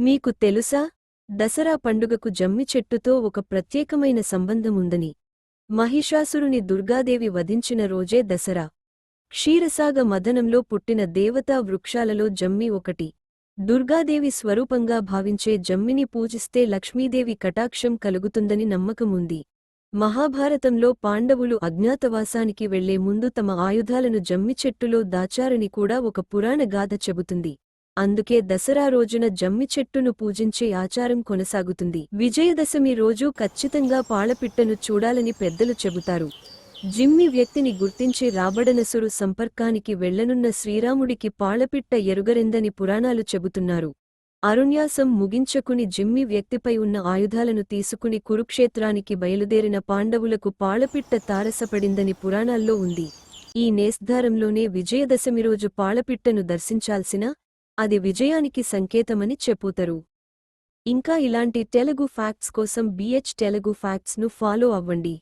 మీకు తెలుసా? దసరా పండుగకు జమ్మి చెట్టుతో ఒక ప్రత్యేకమైన సంబంధముందని. మహిషాసురుని దుర్గాదేవి వధించిన రోజే దసరా. క్షీరసాగ మదనంలో పుట్టిన దేవతా వృక్షాలలో జమ్మి ఒకటి. దుర్గాదేవి స్వరూపంగా భావించే జమ్మిని పూజిస్తే లక్ష్మీదేవి కటాక్షం కలుగుతుందని నమ్మకముంది. మహాభారతంలో పాండవులు అజ్ఞాతవాసానికి వెళ్ళే ముందు తమ ఆయుధాలను జమ్మి చెట్టులో దాచారని కూడా ఒక పురాణ గాథ చెబుతుంది. అందుకే దసరా రోజున జమ్మి చెట్టును పూజించే ఆచారం కొనసాగుతుంది. విజయదశమి రోజు ఖచ్చితంగా పాళపిట్టను చూడాలని పెద్దలు చెబుతారు. జిమ్మి వ్యక్తిని గుర్తించి రాబడనసురు సంపర్కానికి వెళ్ళనున్న శ్రీరాముడికి పాళపిట్ట ఎరుగరెందని పురాణాలు చెబుతున్నారు. అరుణ్యాసం ముగించకుని జిమ్మి వ్యక్తిపై ఉన్న ఆయుధాలను తీసుకుని కురుక్షేత్రానికి బయలుదేరిన పాండవులకు పాళపిట్ట తారసపడిందని పురాణాల్లో ఉంది. ఈ నేస్ధారంలోనే విజయదశమి రోజు పాళపిట్టను దర్శించాల్సిన అది విజయానికి సంకేతమని చెప్పుతరు ఇంకా ఇలాంటి తెలుగు ఫ్యాక్ట్స్ కోసం బిహెచ్ తెలుగు ఫ్యాక్ట్స్ను ఫాలో అవ్వండి.